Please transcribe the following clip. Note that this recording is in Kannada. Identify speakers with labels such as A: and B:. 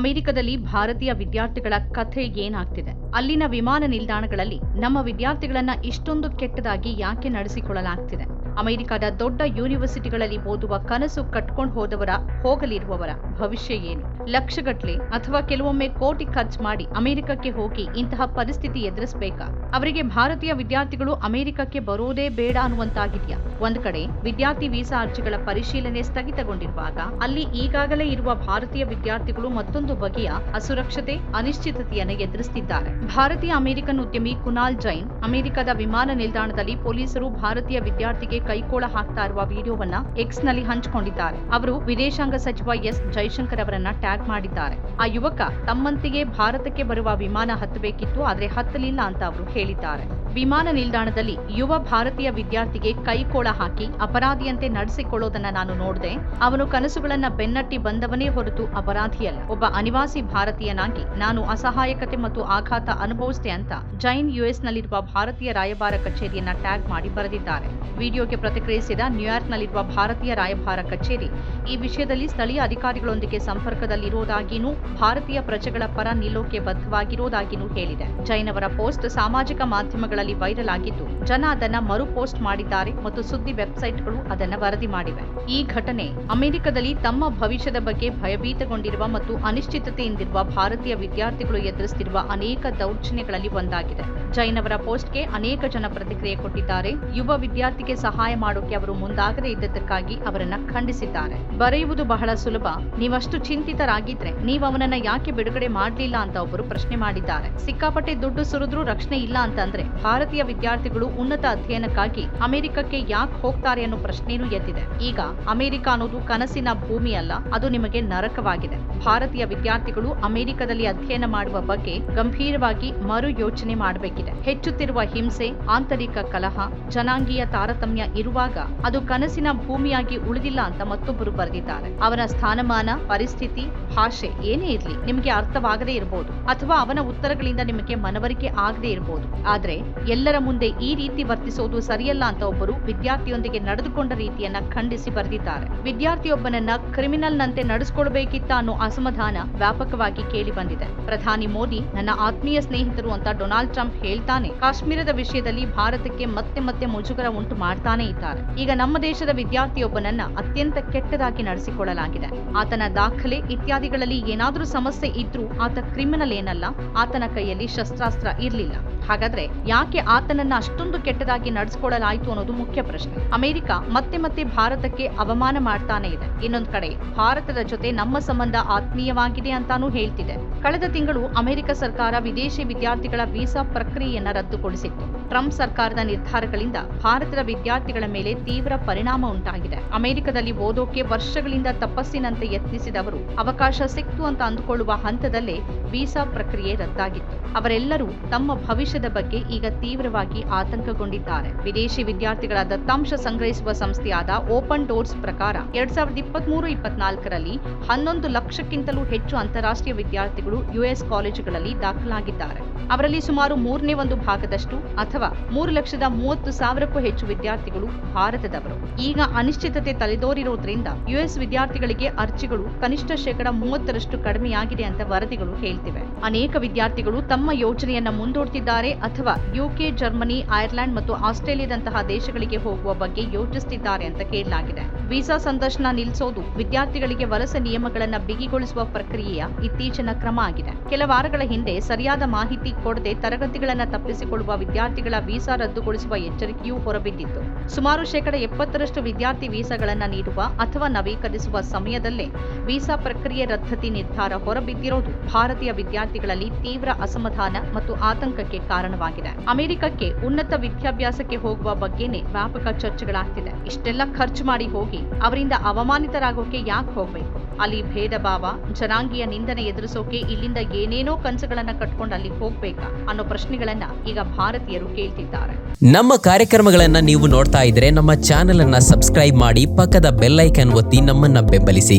A: ಅಮೆರಿಕದಲ್ಲಿ ಭಾರತೀಯ ವಿದ್ಯಾರ್ಥಿಗಳ ಕಥೆ ಏನಾಗ್ತಿದೆ? ಅಲ್ಲಿನ ವಿಮಾನ ನಿಲ್ದಾಣಗಳಲ್ಲಿ ನಮ್ಮ ವಿದ್ಯಾರ್ಥಿಗಳನ್ನ ಇಷ್ಟೊಂದು ಕೆಟ್ಟದಾಗಿ ಯಾಕೆ ನಡೆಸಿಕೊಳ್ಳಲಾಗ್ತಿದೆ? ಅಮೆರಿಕದ ದೊಡ್ಡ ಯೂನಿವರ್ಸಿಟಿಗಳಲ್ಲಿ ಓದುವ ಕನಸು ಕಟ್ಕೊಂಡು ಹೋದವರ, ಹೋಗಲಿರುವವರ ಭವಿಷ್ಯ ಏನು? ಲಕ್ಷಗಟ್ಲೆ ಅಥವಾ ಕೆಲವೊಮ್ಮೆ ಕೋಟಿ ಖರ್ಚು ಮಾಡಿ ಅಮೆರಿಕಕ್ಕೆ ಹೋಗಿ ಇಂತಹ ಪರಿಸ್ಥಿತಿ ಎದುರಿಸಬೇಕಾ? ಅವರಿಗೆ ಭಾರತೀಯ ವಿದ್ಯಾರ್ಥಿಗಳು ಅಮೆರಿಕಕ್ಕೆ ಬರೋದೇ ಬೇಡ ಅನ್ನುವಂತಾಗಿದೆಯಾ? ಒಂದ್ ಕಡೆ ವಿದ್ಯಾರ್ಥಿ ವೀಸಾ ಅರ್ಜಿಗಳ ಪರಿಶೀಲನೆ ಸ್ಥಗಿತಗೊಂಡಿರುವಾಗ ಅಲ್ಲಿ ಈಗಾಗಲೇ ಇರುವ ಭಾರತೀಯ ವಿದ್ಯಾರ್ಥಿಗಳು ಮತ್ತೊಂದು ಬಗೆಯ ಅಸುರಕ್ಷತೆ, ಅನಿಶ್ಚಿತತೆಯನ್ನು ಎದುರಿಸುತ್ತಿದ್ದಾರೆ ಭಾರತೀಯ ಅಮೆರಿಕನ್ ಉದ್ಯಮಿ ಕುನಾಲ್ ಜೈನ್ ಅಮೆರಿಕದ ವಿಮಾನ ನಿಲ್ದಾಣದಲ್ಲಿ ಪೊಲೀಸರು ಭಾರತೀಯ ವಿದ್ಯಾರ್ಥಿಗೆ ಕೈಕೋಳ ಹಾಕ್ತಾ ಇರುವ ವಿಡಿಯೋವನ್ನ ಎಕ್ಸ್ನಲ್ಲಿ ಹಂಚಿಕೊಂಡಿದ್ದಾರೆ. ಅವರು ವಿದೇಶಾಂಗ ಸಚಿವ ಎಸ್. ಜೈಶಂಕರ್ ಅವರನ್ನ ಟ್ಯಾಗ್ ಮಾಡಿದ್ದಾರೆ. ಆ ಯುವಕ ತಮ್ಮಂತೆಯೇ ಭಾರತಕ್ಕೆ ಬರುವ ವಿಮಾನ ಹತ್ತಬೇಕಿತ್ತು, ಆದ್ರೆ ಹತ್ತಲಿಲ್ಲ ಅಂತ ಅವರು ಹೇಳಿದ್ದಾರೆ. ವಿಮಾನ ನಿಲ್ದಾಣದಲ್ಲಿ ಯುವ ಭಾರತೀಯ ವಿದ್ಯಾರ್ಥಿಗೆ ಕೈಕೋಳ ಹಾಕಿ ಅಪರಾಧಿಯಂತೆ ನಡೆಸಿಕೊಳ್ಳೋದನ್ನ ನಾನು ನೋಡಿದೆ, ಅವನು ಕನಸುಗಳನ್ನ ಬೆನ್ನಟ್ಟಿ ಬಂದವನೇ ಹೊರತು ಅಪರಾಧಿಯಲ್ಲ. ಒಬ್ಬ ಅನಿವಾಸಿ ಭಾರತೀಯನಾಗಿ ನಾನು ಅಸಹಾಯಕತೆ ಮತ್ತು ಆಘಾತ ಅನುಭವಿಸಿದೆ ಅಂತ ಜೈನ್ ಯುಎಸ್ ನಲ್ಲಿರುವ ಭಾರತೀಯ ರಾಯಭಾರ ಕಚೇರಿಯನ್ನ ಟ್ಯಾಗ್ ಮಾಡಿ ಬರೆದಿದ್ದಾರೆ. ವಿಡಿಯೋಗೆ ಪ್ರತಿಕ್ರಿಯಿಸಿದ ನ್ಯೂಯಾರ್ಕ್ನಲ್ಲಿರುವ ಭಾರತೀಯ ರಾಯಭಾರ ಕಚೇರಿ. ಈ ವಿಷಯದಲ್ಲಿ ಸ್ಥಳೀಯ ಅಧಿಕಾರಿಗಳೊಂದಿಗೆ ಸಂಪರ್ಕದಲ್ಲಿರುವುದಾಗಿಯೂ ಭಾರತೀಯ ಪ್ರಜೆಗಳ ಪರ ನಿಲ್ಲೋಕೆ ಬದ್ಧವಾಗಿರುವುದಾಗಿಯೂ ಹೇಳಿದೆ. ಜೈನ್ ಅವರ ಪೋಸ್ಟ್ ಸಾಮಾಜಿಕ ಮಾಧ್ಯಮಗಳಲ್ಲಿ ವೈರಲ್ ಆಗಿದ್ದು, ಜನ ಅದನ್ನ ಮರು ಪೋಸ್ಟ್ ಮಾಡಿದ್ದಾರೆ ಮತ್ತು ಸುದ್ದಿ ವೆಬ್ಸೈಟ್ಗಳು ಅದನ್ನ ವರದಿ ಮಾಡಿವೆ. ಈ ಘಟನೆ ಅಮೆರಿಕದಲ್ಲಿ ತಮ್ಮ ಭವಿಷ್ಯದ ಬಗ್ಗೆ ಭಯಭೀತಗೊಂಡಿರುವ ಮತ್ತು ಅನಿಶ್ಚಿತತೆಯಿಂದಿರುವ ಭಾರತೀಯ ವಿದ್ಯಾರ್ಥಿಗಳು ಎದುರಿಸುತ್ತಿರುವ ಅನೇಕ ದೌರ್ಜನ್ಯಗಳಲ್ಲಿ ಒಂದಾಗಿದೆ. ಜೈನ್ ಅವರ ಪೋಸ್ಟ್ಗೆ ಅನೇಕ ಜನ ಪ್ರತಿಕ್ರಿಯೆ ಕೊಟ್ಟಿದ್ದಾರೆ. ಯುವ ವಿದ್ಯಾರ್ಥಿಗೆ ಸಹಾಯ ಮಾಡೋಕೆ ಅವರು ಮುಂದಾಗದೇ ಇದ್ದದಕ್ಕಾಗಿ ಅವರನ್ನ ಖಂಡಿಸಿದ್ದಾರೆ. ಬರೆಯುವುದು ಬಹಳ ಸುಲಭ. ನೀವಷ್ಟು ಚಿಂತಿತರಾಗಿದ್ರೆ ನೀವು ಅವನನ್ನ ಯಾಕೆ ಬಿಡುಗಡೆ ಮಾಡಲಿಲ್ಲ ಅಂತ ಒಬ್ಬರು ಪ್ರಶ್ನೆ ಮಾಡಿದ್ದಾರೆ. ಸಿಕ್ಕಾಪಟ್ಟೆ ದುಡ್ಡು ಸುರಿದ್ರೂ ರಕ್ಷಣೆ ಇಲ್ಲ ಅಂತಂದ್ರೆ ಭಾರತೀಯ ವಿದ್ಯಾರ್ಥಿಗಳು ಉನ್ನತ ಅಧ್ಯಯನಕ್ಕಾಗಿ ಅಮೆರಿಕಕ್ಕೆ ಯಾಕೆ ಹೋಗ್ತಾರೆ ಅನ್ನೋ ಪ್ರಶ್ನೆನೂ ಎದ್ದಿದೆ. ಈಗ ಅಮೆರಿಕ ಅನ್ನೋದು ಕನಸಿನ ಭೂಮಿ ಅಲ್ಲ ಅದು ನಿಮಗೆ ನರಕವಾಗಿದೆ. ಭಾರತೀಯ ವಿದ್ಯಾರ್ಥಿಗಳು ಅಮೆರಿಕದಲ್ಲಿ ಅಧ್ಯಯನ ಮಾಡುವ ಬಗ್ಗೆ ಗಂಭೀರವಾಗಿ ಮರು ಯೋಚನೆ ಮಾಡಬೇಕಿದೆ. ಹೆಚ್ಚುತ್ತಿರುವ ಹಿಂಸೆ, ಆಂತರಿಕ ಕಲಹ, ಜನಾಂಗೀಯ ತಾರತಮ್ಯ ಇರುವಾಗ ಅದು ಕನಸಿನ ಭೂಮಿಯಾಗಿ ಉಳಿದಿಲ್ಲ ಅಂತ ಮತ್ತೊಬ್ಬರು ಬರೆದಿದ್ದಾರೆ. ಅವನ ಸ್ಥಾನಮಾನ, ಪರಿಸ್ಥಿತಿ, ಭಾಷೆ ಏನೇ ಇರಲಿ ನಿಮಗೆ ಅರ್ಥವಾಗದೇ ಇರಬಹುದು ಅಥವಾ ಅವನ ಉತ್ತರಗಳಿಂದ ನಿಮಗೆ ಮನವರಿಕೆ ಆಗದೇ ಇರಬಹುದು ಆದ್ರೆ ಎಲ್ಲರ ಮುಂದೆ ಈ ರೀತಿ ವರ್ತಿಸೋದು ಸರಿಯಲ್ಲ ಅಂತ ಒಬ್ಬರು ವಿದ್ಯಾರ್ಥಿಯೊಂದಿಗೆ ನಡೆದುಕೊಂಡ ರೀತಿಯನ್ನ ಖಂಡಿಸಿ ಬರೆದಿದ್ದಾರೆ. ವಿದ್ಯಾರ್ಥಿಯೊಬ್ಬನನ್ನ ಕ್ರಿಮಿನಲ್ನಂತೆ ನಡೆಸ್ಕೊಳ್ಬೇಕಿತ್ತ ಅನ್ನೋ ಅಸಮಾಧಾನ ವ್ಯಾಪಕವಾಗಿ ಕೇಳಿ ಬಂದಿದೆ. ಪ್ರಧಾನಿ ಮೋದಿ, ನನ್ನ ಆತ್ಮೀಯ ಸ್ನೇಹಿತರು ಅಂತ ಡೊನಾಲ್ಡ್ ಟ್ರಂಪ್ ಹೇಳ್ತಾನೆ. ಕಾಶ್ಮೀರದ ವಿಷಯದಲ್ಲಿ ಭಾರತಕ್ಕೆ ಮತ್ತೆ ಮತ್ತೆ ಮುಜುಗರ ಉಂಟು ಮಾಡ್ತಾನೆ ಇದ್ದಾರೆ. ಈಗ ನಮ್ಮ ದೇಶದ ವಿದ್ಯಾರ್ಥಿಯೊಬ್ಬನನ್ನ ಅತ್ಯಂತ ಕೆಟ್ಟದಾಗಿ ನಡೆಸಿಕೊಳ್ಳಲಾಗಿದೆ. ಆತನ ದಾಖಲೆ ಇತ್ಯಾದಿಗಳಲ್ಲಿ ಏನಾದರೂ ಸಮಸ್ಯೆ ಇದ್ರೂ ಆತ ಕ್ರಿಮಿನಲ್ ಏನಲ್ಲ, ಆತನ ಕೈಯಲ್ಲಿ ಶಸ್ತ್ರಾಸ್ತ್ರ ಇರಲಿಲ್ಲ. ಹಾಗಾದ್ರೆ ಯಾಕೆ ಆತನನ್ನ ಅಷ್ಟೊಂದು ಕೆಟ್ಟದಾಗಿ ನಡೆಸಿಕೊಳ್ಳಲಾಯಿತು ಅನ್ನೋದು ಮುಖ್ಯ ಪ್ರಶ್ನೆ. ಅಮೆರಿಕ ಮತ್ತೆ ಮತ್ತೆ ಭಾರತಕ್ಕೆ ಅವಮಾನ ಮಾಡ್ತಾನೆ ಇದೆ. ಇನ್ನೊಂದು ಕಡೆ, ಭಾರತದ ಜೊತೆ ನಮ್ಮ ಸಂಬಂಧ ಆತ್ಮೀಯವಾಗಿದೆ ಅಂತಾನೂ ಹೇಳ್ತಿದೆ. ಕಳೆದ ತಿಂಗಳು ಅಮೆರಿಕ ಸರ್ಕಾರ ವಿದೇಶಿ ವಿದ್ಯಾರ್ಥಿಗಳ ವೀಸಾ ಪ್ರಕ್ರಿಯೆಯನ್ನ ರದ್ದುಗೊಳಿಸಿತ್ತು. ಟ್ರಂಪ್ ಸರ್ಕಾರದ ನಿರ್ಧಾರಗಳಿಂದ ಭಾರತದ ವಿದ್ಯಾರ್ಥಿಗಳ ಮೇಲೆ ತೀವ್ರ ಪರಿಣಾಮ ಉಂಟಾಗಿದೆ. ಅಮೆರಿಕದಲ್ಲಿ ಓದೋಕೆ ವರ್ಷಗಳಿಂದ ತಪಸ್ಸಿನಂತೆ ಯತ್ನಿಸಿದವರು ಅವಕಾಶ ಸಿಕ್ತು ಅಂತ ಅಂದುಕೊಳ್ಳುವ ಹಂತದಲ್ಲೇ ವೀಸಾ ಪ್ರಕ್ರಿಯೆ ರದ್ದಾಗಿತ್ತು. ಅವರೆಲ್ಲರೂ ತಮ್ಮ ಭವಿಷ್ಯದ ಬಗ್ಗೆ ಈಗ ತೀವ್ರವಾಗಿ ಆತಂಕಗೊಂಡಿದ್ದಾರೆ. ವಿದೇಶಿ ವಿದ್ಯಾರ್ಥಿಗಳ ದತ್ತಾಂಶ ಸಂಗ್ರಹಿಸುವ ಸಂಸ್ಥೆಯಾದ ಓಪನ್ ಡೋರ್ಸ್ ಪ್ರಕಾರ, ಎರಡ್ ಸಾವಿರದ ಇಪ್ಪತ್ಮೂರು ಇಪ್ಪತ್ನಾಲ್ಕರಲ್ಲಿ ಹನ್ನೊಂದು ಲಕ್ಷಕ್ಕಿಂತಲೂ ಹೆಚ್ಚು ಅಂತಾರಾಷ್ಟ್ರೀಯ ವಿದ್ಯಾರ್ಥಿಗಳು ಯುಎಸ್ ಕಾಲೇಜುಗಳಲ್ಲಿ ದಾಖಲಾಗಿದ್ದಾರೆ. ಅವರಲ್ಲಿ ಸುಮಾರು ಮೂರನೇ ಒಂದು ಭಾಗದಷ್ಟು ಅಥವಾ ಮೂರು ಲಕ್ಷದ ಮೂವತ್ತು ಸಾವಿರಕ್ಕೂ ಹೆಚ್ಚು ವಿದ್ಯಾರ್ಥಿಗಳು ಭಾರತದವರು. ಈಗ ಅನಿಶ್ಚಿತತೆ ತಲೆದೋರಿರೋದ್ರಿಂದ ಯುಎಸ್ ವಿದ್ಯಾರ್ಥಿಗಳಿಗೆ ಅರ್ಜಿಗಳು ಕನಿಷ್ಠ ಶೇಕಡ ಮೂವತ್ತರಷ್ಟು ಕಡಿಮೆಯಾಗಿದೆ ಅಂತ ವರದಿಗಳು ಹೇಳ್ತಿವೆ. ಅನೇಕ ವಿದ್ಯಾರ್ಥಿಗಳು ತಮ್ಮ ಯೋಜನೆಯನ್ನ ಮುಂದೂಡ್ತಿದ್ದಾರೆ ಅಥವಾ ಯುಕೆ, ಜರ್ಮನಿ, ಐರ್ಲೆಂಡ್ ಮತ್ತು ಆಸ್ಟ್ರೇಲಿಯಾದಂತಹ ದೇಶಗಳಿಗೆ ಹೋಗುವ ಬಗ್ಗೆ ಯೋಚಿಸುತ್ತಿದ್ದಾರೆ ಅಂತ ಕೇಳಲಾಗಿದೆ. ವೀಸಾ ಸಂದರ್ಶನ ನಿಲ್ಲಿಸೋದು ವಿದ್ಯಾರ್ಥಿಗಳಿಗೆ ವಲಸೆ ನಿಯಮಗಳನ್ನ ಬಿಗಿಗೊಳಿಸುವ ಪ್ರಕ್ರಿಯೆಯ ಇತ್ತೀಚಿನ ಕ್ರಮ ಆಗಿದೆ. ಕೆಲ ವಾರಗಳ ಹಿಂದೆ ಸರಿಯಾದ ಮಾಹಿತಿ ಕೊಡದೆ ತರಗತಿಗಳನ್ನು ತಪ್ಪಿಸಿಕೊಳ್ಳುವ ವಿದ್ಯಾರ್ಥಿಗಳ ವೀಸಾ ರದ್ದುಗೊಳಿಸುವ ಎಚ್ಚರಿಕೆಯೂ ಹೊರಬಿದ್ದಿತ್ತು. ಸುಮಾರು ಶೇಕಡ ಎಪ್ಪತ್ತರಷ್ಟು ವಿದ್ಯಾರ್ಥಿ ವೀಸಾಗಳನ್ನು ನೀಡುವ ಅಥವಾ ನವೀಕರಿಸುವ ಸಮಯದಲ್ಲೇ ವೀಸಾ ಪ್ರಕ್ರಿಯೆ ರದ್ದತಿ ನಿರ್ಧಾರ ಹೊರಬಿದ್ದಿರುವುದು ಭಾರತೀಯ ವಿದ್ಯಾರ್ಥಿಗಳಲ್ಲಿ ತೀವ್ರ ಅಸಮಾಧಾನ ಮತ್ತು ಆತಂಕಕ್ಕೆ ಕಾರಣವಾಗಿದೆ. ಅಮೆರಿಕಕ್ಕೆ ಉನ್ನತ ವಿದ್ಯಾಭ್ಯಾಸಕ್ಕೆ ಹೋಗುವ ಬಗ್ಗೆನೇ ವ್ಯಾಪಕ ಚರ್ಚೆಗಳಾಗ್ತಿದೆ. ಇಷ್ಟೆಲ್ಲ ಖರ್ಚು ಮಾಡಿ ಹೋಗಿ ಅವರಿಂದ ಅವಮಾನಿತರಾಗೋಕೆ ಯಾಕೆ ಹೋಗ್ಬೇಕು? ಅಲ್ಲಿ ಭೇದ ಭಾವ, ಜನಾಂಗೀಯ ನಿಂದನೆ ಎದುರಿಸೋಕೆ ಇಲ್ಲಿಂದ ಏನೇನೋ ಕನಸುಗಳನ್ನ ಕಟ್ಕೊಂಡು ಅಲ್ಲಿ ಹೋಗ್ಬೇಕಾ ಅನ್ನೋ ಪ್ರಶ್ನೆಗಳನ್ನ ಈಗ ಭಾರತೀಯರು ಕೇಳ್ತಿದ್ದಾರೆ.
B: ನಮ್ಮ ಕಾರ್ಯಕ್ರಮಗಳನ್ನ ನೀವು ನೋಡ್ತಾ ಇದ್ರೆ ನಮ್ಮ ಚಾನೆಲ್ ಅನ್ನ ಸಬ್ಸ್ಕ್ರೈಬ್ ಮಾಡಿ ಪಕ್ಕದ ಬೆಲ್ ಐಕನ್ ಒತ್ತಿ ನಮ್ಮನ್ನ ಬೆಂಬಲಿಸಿ.